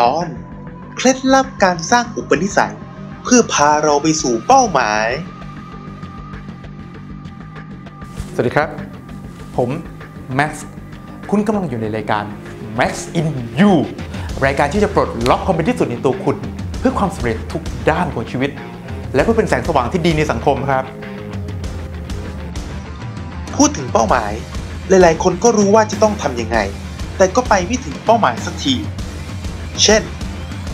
ตอนเคล็ดลับการสร้างอุปนิสัย เพื่อพาเราไปสู่เป้าหมาย สวัสดีครับ ผมแม็กซ์คุณกำลังอยู่ในรายการ Max in You รายการที่จะปลดล็อกความเป็นที่สุดในตัวคุณ เพื่อความสำเร็จทุกด้านของชีวิต และเพื่อเป็นแสงสว่างที่ดีในสังคมครับ พูดถึงเป้าหมาย หลายๆ คนก็รู้ว่าจะต้องทำยังไง แต่ก็ไปไม่ถึงเป้าหมายสักที เช่น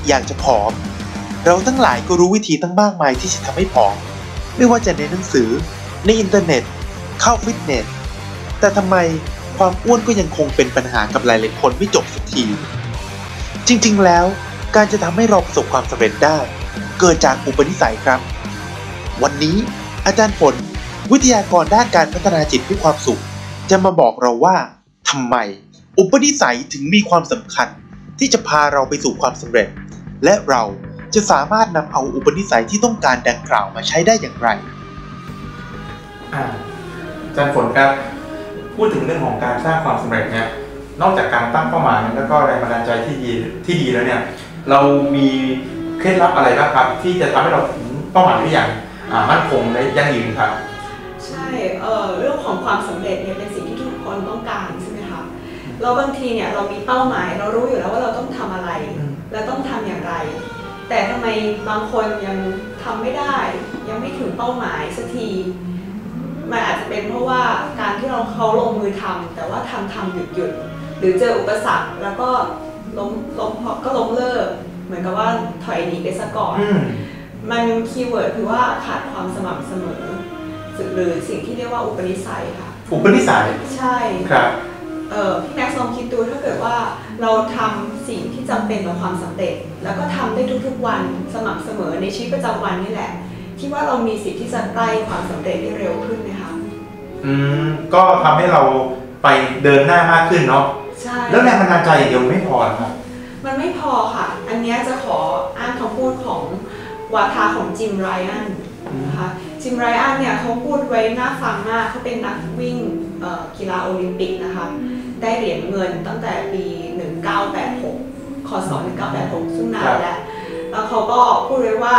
อยากจะผอม เราทั้งหลายก็รู้วิธีตั้งมากมายที่จะทำให้ผอม ไม่ว่าจะในหนังสือ ในอินเทอร์เน็ต เข้าฟิตเนส แต่ทำไมความอ้วนก็ยังคงเป็นปัญหากับหลายๆ คนไม่จบสักที จริงๆ แล้วการจะทำให้เราประสบความสำเร็จได้ เกิดจากอุปนิสัยครับ วันนี้อาจารย์ฝน วิทยากรด้านการพัฒนาจิตเพื่อความสุข จะมาบอกเราว่าทำไม อุปนิสัยถึงมีความสำคัญ ที่จะพาเราไปสู่ความสำเร็จ และเราจะสามารถนำเอาอุปนิสัยที่ต้องการดังกล่าวมาใช้ได้อย่างไรอาจารย์ฝนครับ พูดถึงเรื่องของการสร้างความสำเร็จเนี่ยนอกจากการตั้งเป้าหมายแล้วก็แรงบันดาลใจที่ดีที่ดีแล้วเนี่ย เรามีเคล็ดลับอะไรบ้างครับ ที่จะทำให้เราถึงเป้าหมายได้อย่างมั่นคงและยั่งยืนครับ เอ่อเรื่องของความสำเร็จเนี่ยเป็นสิ่งที่ทุกคนต้องการใช่ไหมคะแล้วบางทีเนี่ยเรามีเป้าหมาย เรารู้อยู่แล้วว่าเราต้องทำอะไรอืมและต้องทำอย่างไร แต่ทำไมบางคนยังทำไม่ได้ ยังไม่ถึงเป้าหมายสักทีมันอาจจะเป็นเพราะว่าการที่เราเขาลงมือทำแต่ว่าทำทำหยุดหยุดหรือเจออุปสรรคแล้วก็ล้มล้มก็ล้มเลิก เหมือนกับว่าถอยหนีไปซะก่อนอืมมันคีย์เวิร์ดคือว่าขาดความสม่ำเสมอ หรือสิ่งที่เรียกว่าอุปนิสัยค่ะ อุปนิสัย ใช่ครับเออพี่แม็กซ์ลองคิดดูถ้าเกิดว่าเราทำสิ่งที่จำเป็นต่อความสำเร็จ แล้วก็ทำได้ทุกๆวันสม่ำเสมอในชีวิตประจำวันนี่แหละคิดว่าเรามีสิทธิ์ที่จะใกล้ความสำเร็จได้เร็วขึ้นไหมคะอืมก็ทำให้เราไปเดินหน้ามากขึ้นเนาะใช่แล้วแรงบันดาลใจอย่างเดียวไม่พอครับ มันไม่พอค่ะ อันเนี้ยจะขออ้างคำพูดของวาทาของจิมไรอันนะคะ จิมไรอันเนี่ยเขาพูดไว้น่าฟังมากเขาเป็นนักวิ่งเอ่อกีฬาโอลิมปิกนะคะ ได้เหรียญเงินตั้งแต่ปี 1986คศ1986 ซึ่งนานแล้ว แล้วเขาก็พูดไว้ว่า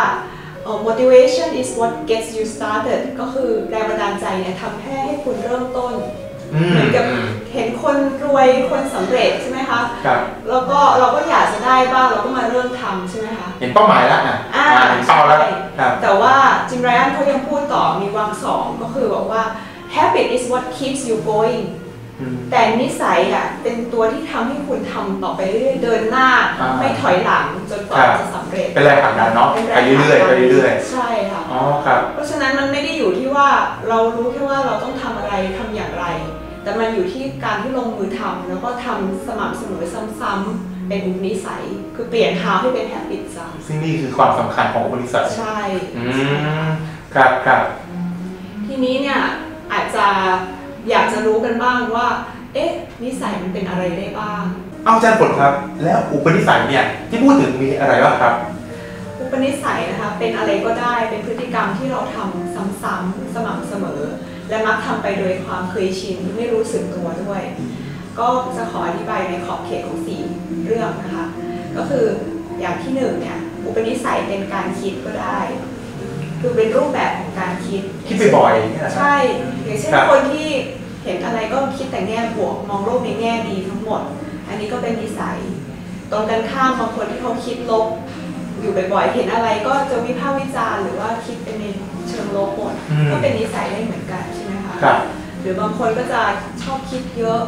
เอ่อ motivation is what gets you started ก็คือแรงบันดาลใจเนี่ยทำให้ให้คุณเริ่มต้นอืมเหมือนกับอืมเห็นคนรวยคนสำเร็จใช่ไหม คะครับแล้วก็เราก็อยากจะได้บ้างเราก็มาเริ่มทำใช่ไหมคะเห็นเป้าหมายแล้วอะอ่าอ่าเห็นเป้าแล้วใช่ครับแต่ว่าจิมไรอันเขายังพูดต่อมีวรรคสองก็คือบอกว่า habit is what keeps you going อืมแต่นิสัยอะเป็นตัวที่ทำให้คุณทำต่อไปเรื่อยๆเดินหน้าอ่าไม่ถอยหลังจนกว่าครับจะสำเร็จ เป็นแรงผลักดันเนาะป็นไปเรื่อยๆไปเรื่อยใช่ค่ะๆอ๋อครับเพราะฉะนั้นมันไม่ได้อยู่ที่ว่าเรารู้แค่ว่าเราต้องทำอะไรทำอย่างไร แต่มันอยู่ที่การที่ลงมือทำแล้วก็ทำสม่ำเสมอซ้ำๆเป็นอุปนิสัย คือเปลี่ยนเท้าให้เป็นแฮบิตซ้ซึ่งนี่คือความสำคัญของอุปนิสัยำใช่อืมครับครับทีนี้เนี่ยอาจจะอยากจะรู้กันบ้างว่า เอ๊ะ นิสัยมันเป็นอะไรได้บ้าง เอาอาจารย์ผลครับ แล้วอุปนิสัยเนี่ยที่พูดถึงมีอะไรบ้างครับ อุปนิสัยนะคะเป็นอะไรก็ได้เป็นพฤติกรรมที่เราทำซ้ำๆสม่ำเสมอ และมักทำไปโดยความเคยชินไม่รู้สึกตัวด้วย ก็จะขออธิบายในขอบเขตของสี่เรื่องนะคะ ก็คืออย่างที่หนึ่งเนี่ยอุปนิสัยเป็นการคิดก็ได้ คือเป็นรูปแบบของการคิด คิดบ่อยๆเนี่ยนะครับใช่อย่างเช่นครับคนที่เห็นอะไรก็คิดแต่แง่บวกมองโลกในแง่ดีทั้งหมด อันนี้ก็เป็นนิสัย ตรงกันข้ามบางคนที่เขาคิดลบอยู่บ่อยๆเห็นอะไรก็จะวิพากษ์วิจารณ์หรือว่าคิดเป็นในเชิงลบหมดอืมก็เป็นนิสัยได้เหมือนกันใช่ไหมคะครับหรือบางคนก็จะชอบคิดเยอะ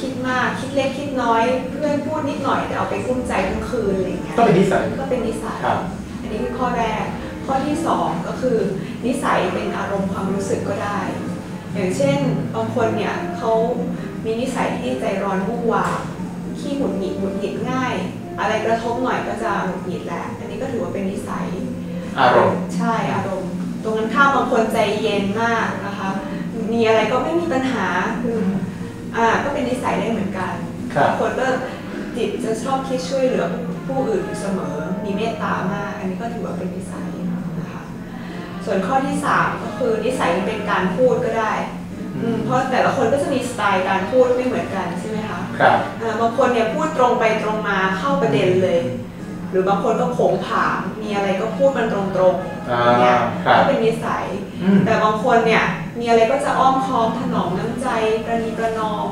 คิดมากคิดเล็กคิดน้อย เพื่อนพูดนิดหน่อยแต่เอาไปกุ้มใจทั้งคืนอะไรอย่างเงี้ยก็เป็นนิสัยก็เป็นนิสัยครับอันนี้คือข้อแรก ข้อที่สองก็คือ นิสัยเป็นอารมณ์ความรู้สึกก็ได้ อย่างเช่นบางคนเนี่ยเขามีนิสัยที่ใจร้อนวู่วามขี้หงุดหงิดหงุดหงิดง่าย อะไรกระทบหน่อยก็จะหงุดหงิดแหละอันนี้ก็ถือว่าเป็นนิสัยอารมณ์ใช่อารมณ์ ตรงกันข้ามบางคนใจเย็นมากนะคะ มีอะไรก็ไม่มีปัญหาคืออ่าก็เป็นนิสัยได้เหมือนกันครับบางคนก็จิตจะชอบคิดช่วยเหลือผู้อื่นอยู่เสมอ มีเมตตามาก อันนี้ก็ถือว่าเป็นนิสัยนะคะส่วนข้อที่สามก็คือนิสัยมันเป็นการพูดก็ได้อืมเพราะแต่ละคนคนก็จะมีสไตล์การพูดไม่เหมือนกันใช่ไหมคะครับอ่าบางคนเนี่ยพูดตรงไปตรงมาเข้าประเด็นเลย หรือบางคนก็โผงผางมีอะไรก็พูดมันตรงๆอ่าอย่างเงี้ยครับก็เป็นนิสัยอืม แต่บางคนเนี่ยมีอะไรก็จะอ้อมค้อมถนอมน้ำใจประนีประนอม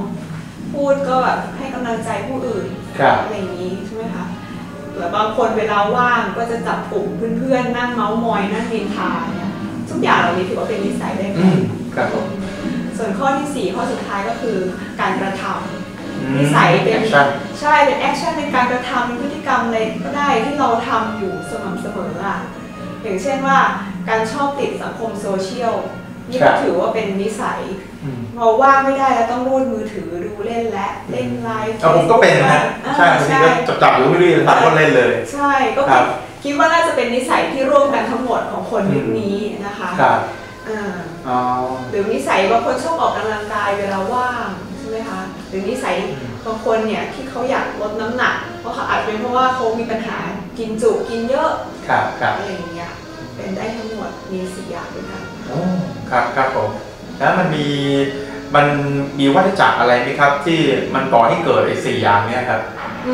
พูดก็แบบให้กำลังใจผู้อื่นครับอะไรอย่างนี้ใช่ไหมคะหรือบางคนเวลาว่างก็จะจับกลุ่มเพื่อนๆนั่งเมาส์มอยนั่งนินทาเนี่ยทุกอย่างเหล่านี้ถือว่าเป็นนิสัยได้หมอืดมครับผมส่วนข้อที่สี่ข้อสุดท้ายก็คือการกระทำอืมนิสัยเป็น action ใช่เป็นแอคชั่นเป็นการกระทำเป็นพฤติกรรมอะไรก็ได้ที่เราทำอยู่สม่ำเสมออะอย่างเช่นว่า การชอบติดสังคมโซเชียลนี่ครัก็บถือว่าเป็นนิสัยอืมเราว่างไม่ได้แล้วต้องรูดมือถือดูเล่นและเล่นไลฟ์เอาผมก็เป็นนะฮะอ่าใช่บางทีใช่ก็จับจับๆอยู่ไม่รู้จะทำก็เล่นเลย ใช่ก็ครัคิดบคิดว่าน่าจะเป็นนิสัยที่ร่วมกันทั้งหมดของคนยุคนี้นะคะครับอ่าอ๋อหรือนิสัยบางคนชอบออกกำลังกายเวลาว่างใช่ไหมคะหรือนิสัยอืมบางคนเนี่ยที่เขาอยากลดน้ำหนักเพราะเขาอาจเป็นเพราะว่าเขามีปัญหากินจุกินเยอะครับครับอะไรอย่างเงี้ย เป็นได้ทั้งหมดมีสี่อย่างด้วยกันโอ้ครับครับผมแล้วมันมีมันมีวัฏจักรอะไรไหมครับ ที่มันก่อให้เกิดไอ้สี่อย่างเนี้ยครับ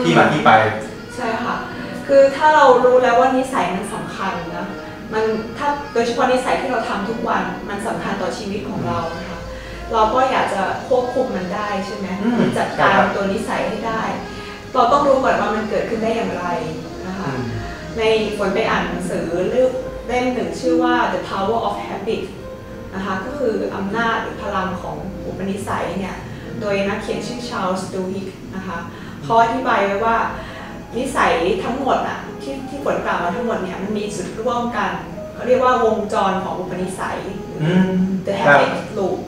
ที่มาที่ไป ใช่ค่ะ คือถ้าเรารู้แล้วว่านิสัยมันสำคัญนะมันถ้าโดยเฉพาะนิสัยที่เราทำทุกวันมันสำคัญต่อชีวิตของเรานะคะเราก็อยากจะควบคุมมันได้ใช่ไหมอืมจัดการครับตัวนิสัยให้ได้ เราต้องรู้ก่อนว่ามันเกิดขึ้นได้อย่างไรนะคะอืมในฝนไปอ่านหนังสือ Power of Habit นะคะก็คืออำนาจหรือพลังของอุปนิสัยเนี่ยโดยนักเขียนชื่อชา l ลส์ดูฮิกนะคะเขาอธิบายไว้ว่านิสัยทั้งหมดอะที่ที่ฝนกล่าวมาทั้งหมดเนี่ยมันมีจุดร่วมกันเขาเรียกว่าวงจรของอุปนิสัยอืม The ครับ Habit Loop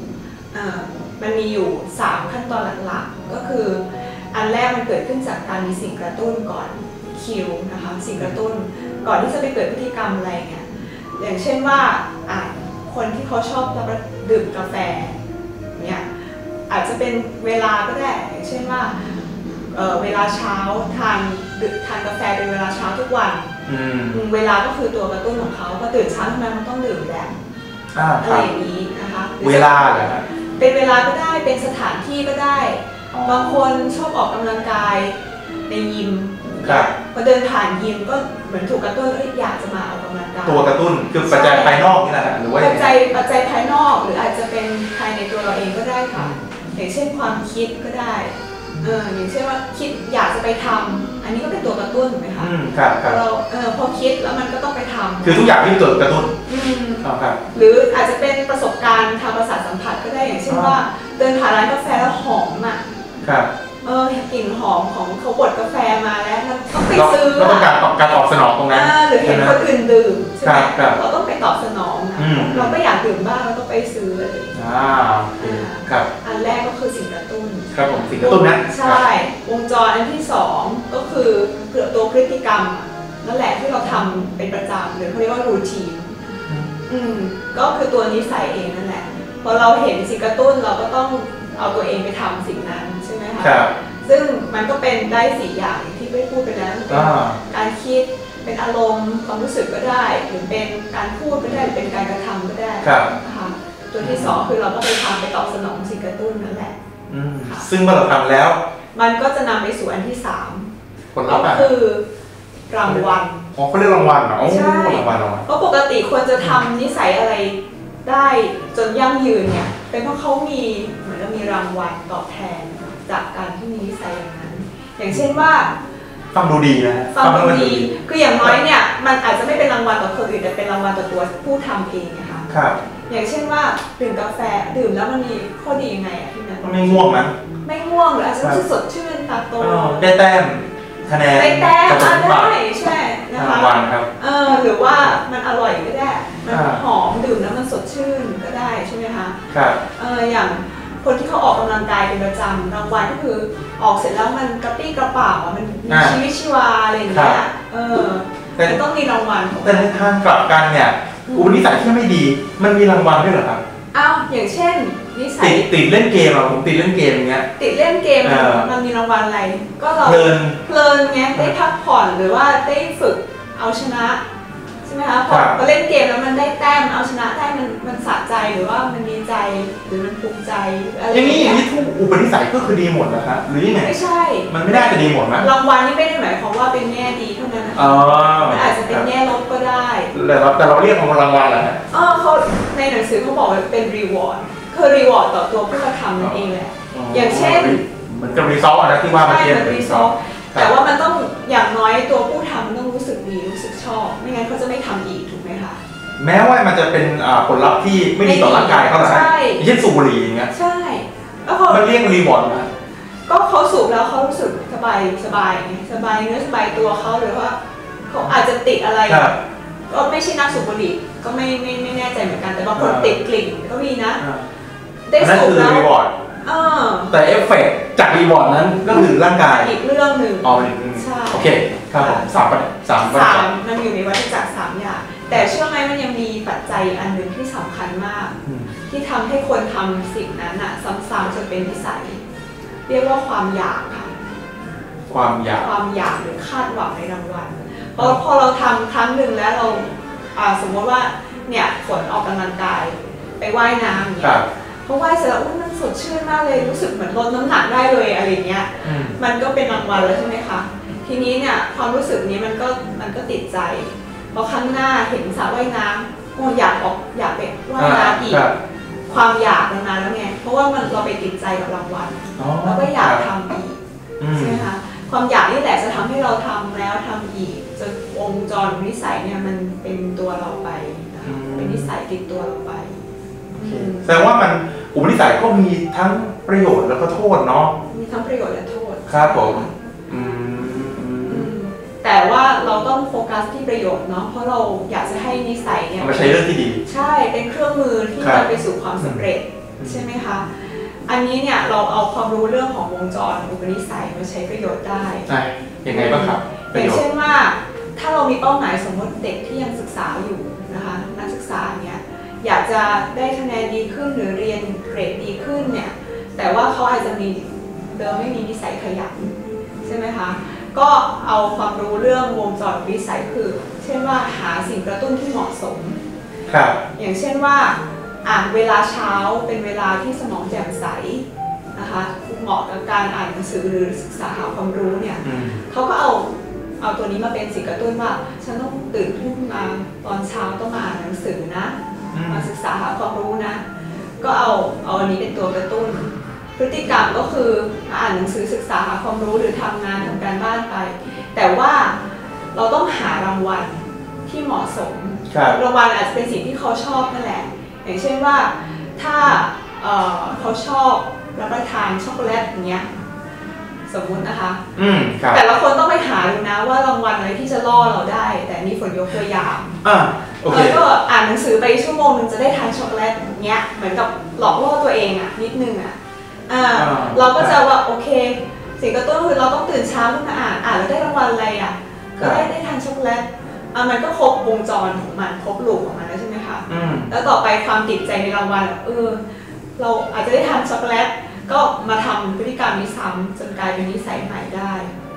อ่ามันมีอยู่ 3 ขั้นตอนหลักๆ ก็คืออันแรกมันเกิดขึ้นจากการมีสิ่งกระตุ้นก่อนคิวนะคะสิ่งกระตุ้นก่อนที่จะไปเกิดพฤติกรรมอะไรเนี่ย อย่างเช่นว่าอะคนที่เขาชอบรับประดื่มกาแฟเนี่ยอาจจะเป็นเวลาก็ได้อย่างเช่นว่าเอ่อเวลาเช้าทานดื่มทานกาแฟเป็นเวลาเช้าทุกวันอืมอืมเวลาก็คือตัวกระตุ้นของเขาพอตื่นเช้าทำไมมันต้องดื่มแบบอ่าอะคไรรับอย่างนี้นะคะหรือเวลาเหรอฮะเป็นเวลาก็ได้เป็นสถานที่ก็ได้อ๋อบางคนชอบออกกำลังกายในยิมครับ พอเดินผ่านยิมก็เหมือนถูกกระตุ้นเอ้ยอยากจะมาออกกำลังกายตัวกระตุ้นคือปัจจัยภายนอกนี่แหละฮะหรือว่าปัยัจงไงจัยปัจจัยภายนอกหรืออาจจะเป็นภายในตัวเราเองก็ได้ค่ะ อย่างเช่นความคิดก็ได้เอออย่างเช่นว่าคิดอยากจะไปทำอันนี้ก็เป็นตัวกระตุ้นถูกไหมคะอืมครับครับเราเออพอคิดแล้วมันก็ต้องไปทำคือทุกอย่างที่เป็นตัวกระตุ้นอืมอ๋อครับหรืออาจจะเป็นประสบการณ์ทางประสาทสัมผัสก็ได้อย่างเช่นอ่าว่า เดินผ่านร้านกาแฟแล้วหอมอะครับ เออกลิ่นหอมของเขาบดกาแฟมาแล้วมันต้องไปเราซื้อเราต้องการตอบการตอบสนองตรงนั้นอ่าหรือเห็นใช่คนอื่นดื่มใช่ไหมครับครับเราต้องไปตอบสนองนะอืม เราก็อยากดื่มบ้างเราต้องไปซื้ออะไรอย่างเงี้ยอ่าโอเคครับ อันแรกก็คือสิ่งกระตุ้น ครับผมสิ่งกระตุ้นนะใช่ วงจรอันที่สองก็คือตัวพฤติกรรมอะนั่นแหละที่เราทำเป็นประจำหรือเขาเรียกว่ารูทีนอืมก็คือตัวนิสัยเองนั่นแหละพอเราเห็นสิ่งกระตุ้นเราก็ต้องเอาตัวเองไปทำสิ่งนั้นใช่ไห มคะครับซึ่งมันก็เป็นได้สี่อย่างอย่างที่ได้พูดไปแล้วเป็นอ่าการคิดเป็นอารมณ์ความรู้สึกก็ได้ หรือเป็นการพูดก็ได้หรือเป็นการกระทำก็ได้ครับนะคะตัวที่สองคือเราก็ไปทำไปตอบสนองสิ่งกระตุ้นนั่นแหละอืมค่ะซึ่งเมื่อเราทำแล้ว มันก็จะนำไปสู่อันที่สามผลลัก็พธ์อะคือรางวัลอ๋อเขาเรียกรางวัลเหรอโอ้ใช่รางวัลรางวัลเพราะปกติควรจะทำนิสัยอะไรได้จนยั่งยืนเนี่ยเป็นเพราะเขามีเหมือนกับมีรางวัลตอบแทน จากการที่มีนิสัยอย่างนั้น อย่างเช่นว่าฟังดูดีนะฮะฟังแล้วดูมันดีคืออย่างน้อยเนี่ยมันอาจจะไม่เป็นรางวัลต่อคนอื่นแต่เป็นรางวัลต่อตัวผู้ทำเองนะคะครับ อย่างเช่นว่าดื่มกาแฟดื่มแล้วมันมีข้อดียังไงอะพี่นันมันไม่ง่วงมั้งไม่ง่วงหรืออาจจะรู้สึกสดชื่นตาโตเออได้แต้มคะแนนได้แต้มจากผอะลบัตได้รใช่นะคะรางวัลครับเออหรือว่ามันอร่อยก็ได้มันอ่าหอมดื่มแล้วมันสดชื่นก็ได้ใช่ไหมคะครับเอออย่าง คนที่เขาออกกำลังกายเป็นประจำรางวัลก็คือออกเสร็จแล้วมันกระปรี้กระเป๋าอะมันมีอ่าชีวิตชีวาอะไรอย่างครัเงี้ยบเออแต่มันต้องมีรางวัลของแต่ในทางกลับกันเนี่ยอืมอุปนิสัยที่ไม่ดี มันมีรางวัลด้วยเหรอครับอ้าวอย่างเช่นนิสัติยดติดเล่นเกมอะผมติดเล่นเกมอย่างเงี้ย ติดเล่นเกมเออมันมีรางวัลอะไร ก็เราเพลินเพลินไงได้พักผ่อนหรือว่าได้ฝึกเอาชนะ ใช่ไหมคะพอครับพอเล่นเกมแล้วมันได้แต้มเอาชนะได้มันมันสะใจหรือว่ามันดีใจหรือมันภูมิใจอะไรอย่างนี้อย่างเงี้นี้ทุกอุปนิสัยก็คือดีหมดนะฮะหรือยังไงไม่ใช่ มันไม่ได้จะดีหมดไหมรางวัลนี่ไม่ได้หมายความว่าเป็นแง่ดีเท่านั้นนะอ๋อมันอาจจะเป็นแง่ลบก็ได้แต่เราแต่เราเรียกของรางวัลแหละฮะเออเขาในหนังสือเขาบอกว่าเป็นรีวอร์ดคือรีวอร์ดต่อตัวผู้กระทำนั่นเองแหละอย่างเช่นเหมือนกับรีซอสอะนะที่ว่าเมื่อใช่กี้มันรีซอฟแต่ว่ามันต้องอย่างน้อยตัว อบ ไม่งั้นเขาจะไม่ทำอีกถูกไหมคะแม้ว่ามันจะเป็นอ่าผลลัพธ์ที่ไม่ดีต่อร่างกายเขาหรอกใช่อย่างเช่นสูบบุหรี่อย่างเงี้ยใช่แล้วเขามันเรียกรีวอร์ดนะก็เขาสูบแล้วเขารู้สึกสบายสบายไงสบายเนื้อสบายตัวเขาหรือว่าเขาอาจจะติดอะไรครับก็ไม่ใช่นักสูบบุหรี่ก็ไม่ไม่ไม่แน่ใจเหมือนกันแต่บางคนอ่าติดกลิ่นก็มีนะอ่าได้อันนั้นสูบคือแล้วรีวอร์ดเออแต่เอฟเฟกต์จากรีวอร์ดนั้นก็คือร่างกายอีกเรื่องหนึ่งอ๋ออีกใช่โอ เคครับผมสามประเด็นสามประสาเด็มนมันอยู่ในวัฏจักรสามอย่าง แต่เชื่อไหมมันยังมีปัจจัยอันหนึ่งที่สำคัญมาก อืมที่ทำให้คนทำสิ่งนั้นอะซ้ำๆจนเป็นนิสัย เรียกว่าความอยากค่ะ ความอยาก ความอยากหรือคาดหวังในรางวัลเพราะพอเราทำครั้งหนึ่งแล้วเราอ่าสมมติว่าเนี่ยฝนออกกำลังกาย ไปว่ายน้ำอย่างคเงี้รัยบเพราะว่ายเสร็จแล้วอุ๊ยมันสดชื่นมากเลยรู้สึกเหมือนลดน้ำหนักได้เลยอะไรเงี้ย อืมมันก็เป็นรางวัลแล้วใช่ไหมคะ ทีนี้เนี่ยความรู้สึกนี้มันก็มันก็ติดใจพอครั้งหน้าเห็นสระว่ายน้ำโอ้อยากออกอยากไปว่ายน้ำอีกครับ ความอยากมันมาแล้วไงเพราะว่ามันเราไปติดใจกับรางวัลอ๋อเราก็อยากทำอีกอืม ใช่ไหมคะความอยากนี่แหละจะทำให้เราทำแล้วทำอีกจนวงจรนิสัยเนี่ยมันเป็นตัวเราไปนะคะเป็นนิสัยติดตัวเราไปอืมแสดงว่ามันอุปนิสัยก็มีทั้งประโยชน์แล้วก็โทษเนาะ มีทั้งประโยชน์และโทษ ครับผม อืมอือืมม แต่ว่าเราต้องโฟกัสที่ประโยชน์เนาะเพราะเราอยากจะให้นิสัยเนี่ยเอามาใช้เรื่องที่ดี ใช่เป็นเครื่องมือที่ครับจะไปสู่ความสำเร็จอืมใช่ไหมคะอันนี้เนี่ยเราเอาความรู้เรื่องของวงจรอุปนิสัยมาใช้ประโยชน์ได้ใช่ยังไงบ้างครับปอระย่าโยงชน์เช่นว่า ถ้าเรามีเป้าหมายสมมติเด็กที่ยังศึกษาอยู่นะคะนักศึกษาเนี่ยอยากจะได้คะแนนดีขึ้นหรือเรียนเกรดดีขึ้นเนี่ยแต่ว่าเขาอาจจะมีเดิมไม่มีนิสัยขยัน ใช่ไหมคะ ก็เอาความรู้เรื่องวงจรวิสัยคือ เช่นว่าหาสิ่งกระตุ้นที่เหมาะสม ครับ อย่างเช่นว่าอ่านเวลาเช้าเป็นเวลาที่สมองแจ่มใสนะคะเหมาะกับการอ่านหนังสือหรือศึกษาหาความรู้เนี่ยอืมเขาก็เอาเอาตัวนี้มาเป็นสิ่งกระตุ้นว่า ฉันต้องตื่นขึ้นมาตอนเช้าต้องมาอ่านหนังสือนะอืมมาศึกษาหาความรู้นะ ก็เอาเอาอันนี้เป็นตัวกระตุ้น พฤติกรรมก็คืออ่านหนังสือศึกษาหาความรู้หรือทำงานทำการบ้านไป แต่ว่าเราต้องหารางวัลที่เหมาะสมครับรางวัลอาจจะเป็นสิ่งที่เขาชอบนั่นแหละ อย่างเช่นว่าถ้าเอ่อเขาชอบรับประทานช็อกโกแลตอย่างเงี้ยสมมุตินะคะอืมครับแต่ละคนต้องไปหาดูนะว่ารางวัลอะไรที่จะล่อเราได้ แต่นี่ฝนยกตัวอย่างอ่าโอเคแล้วก็อ่านหนังสือไปชั่วโมงหนึงจะได้ทานช็อกโกแลตอย่างเงี้ยเหมือนกับหลอกล่อตัวเองอะนิดนึงอะ อ่าอ่าเราก็จะว่าโอเค สิ่งกระตุ้นคือเราต้องตื่นเช้าขึ้นมาอ่านอ่านแล้วได้รางวัลอะไรอะก็ได้ได้ทานช็อกโกแลตอะมันก็ครบวงจรของมันครบลูปของมันแล้วใช่ไหมคะอืมแล้วต่อไปความติดใจในรางวัลเออเราอาจจะได้ทานช็อกโกแลตก็มาทำพฤติกรรมนี้ซ้ำจนกลายเป็นนิสัยใหม่ได้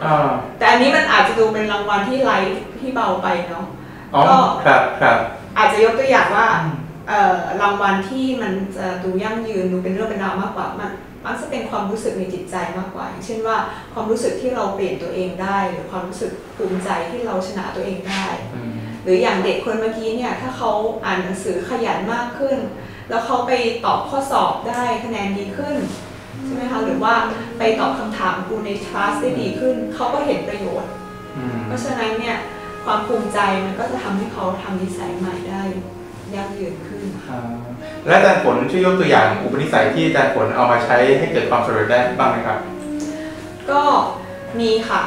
อ่าแต่อันนี้มันอาจจะดูเป็นรางวัลที่ไลท์ที่เบาไปเนาะอ๋อก็ครับครับอาจจะยกตัวอย่างว่าอืมเอ่อรางวัลที่มันจะดูยั่งยืนดูเป็นเรื่องเป็นราวมากกว่ามัน มักจะเป็นความรู้สึกในจิตใจมากกว่า อย่างเช่นว่าความรู้สึกที่เราเปลี่ยนตัวเองได้ หรือความรู้สึกภูมิใจที่เราชนะตัวเองได้อืมหรืออย่างเด็กคนเมื่อกี้เนี่ยถ้าเขาอ่านหนังสือขยันมากขึ้น แล้วเขาไปตอบข้อสอบได้คะแนนดีขึ้นใช่ไหมคะหรือว่าไปตอบคำถามครูในคลาสได้ดีขึ้น เขาก็เห็นประโยชน์อืมเพราะฉะนั้นเนี่ยความภูมิใจมันก็จะทำให้เขาทำนิสัยใหม่ได้ ยั่งยืนขึ้นอ่าและอาจารย์ฝนช่วยยกตัวอย่างอุปนิสัยที่อาจารย์ฝนเอามาใช้ให้เกิดความสำเร็จได้บ้างไหมครับ ก็มีค่ะ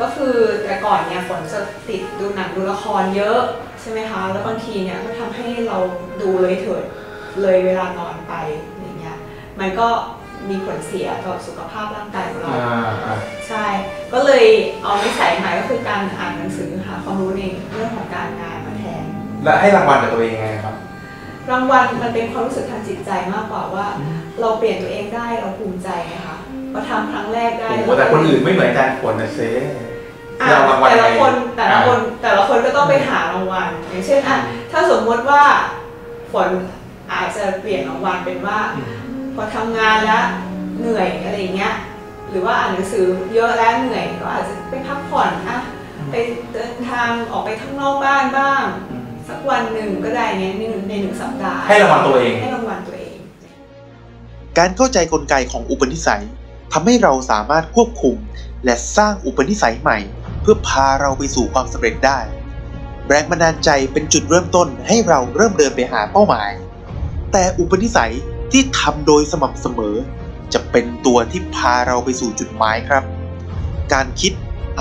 ก็คือแต่ก่อนเนี่ยฝนจะติดดูหนังดูละครเยอะใช่ไหมคะ แล้วบางทีเนี่ยก็ทำให้เราดูเลยเถิดเลยเวลานอนไปอย่างเงี้ย มันก็มีผลเสียต่อสุขภาพร่างกายของเราอ่าอ่าใช่ ก็เลยเอานิสัยใหม่ก็คือการอ่านหนังสือหาความรู้ในเรื่องของการงานมา แทนและให้รางวัลกับตัวเองยังไงครับ รางวัลมันเป็นความรู้สึกทางจิตใจมากกว่าว่า เราเปลี่ยนตัวเองได้เราภูมิใจไงคะพอทำครั้งแรกได้โอ้โหแต่คนอื่นไม่เหมือนอาจารย์ฝนนะเซ่คอะจะเอารางวัลแต่ละคนยังไงแต่ละคนแต่ละคนก็ต้องไปหารางวัลอย่างเช่นอะถ้าสมมติว่าฝนอาจจะเปลี่ยนรางวัลเป็นว่าอืมพอทำงานแล้วเหนื่อยอะไรเงี้ยหรือว่าอ่านหนังสือเยอะแล้วเหนื่อยก็อาจจะไปพักผ่อนอะไปเดินทางออกไปข้างนอกบ้านบ้างอืม สักวันหนึ่งก็ได้เนี้ยในหนึ่งในหนึ่งสัปดาห์ให้รางวัลตัวเองให้รางวัลตัวเอง การเข้าใจกลไกของอุปนิสัยทำให้เราสามารถควบคุม และสร้างอุปนิสัยใหม่ เพื่อพาเราไปสู่ความสำเร็จได้แรงบันดาลใจเป็นจุดเริ่มต้นให้เราเริ่มเดินไปหาเป้าหมาย แต่อุปนิสัยที่ทำโดยสม่ำเสมอ จะเป็นตัวที่พาเราไปสู่จุดหมายครับ การคิด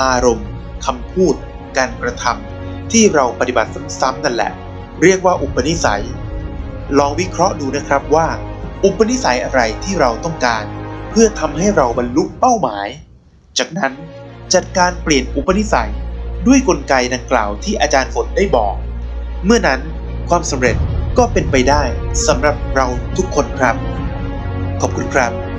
อารมณ์คำพูด การกระทำ ที่เราปฏิบัติซ้ำๆนั่นแหละ เรียกว่าอุปนิสัย ลองวิเคราะห์ดูนะครับว่า อุปนิสัยอะไรที่เราต้องการ เพื่อทำให้เราบรรลุเป้าหมาย จากนั้นจัดการเปลี่ยนอุปนิสัยด้วยกลไกดังกล่าวที่อาจารย์ฝนได้บอก เมื่อนั้นความสำเร็จก็เป็นไปได้สำหรับเราทุกคนครับ ขอบคุณครับ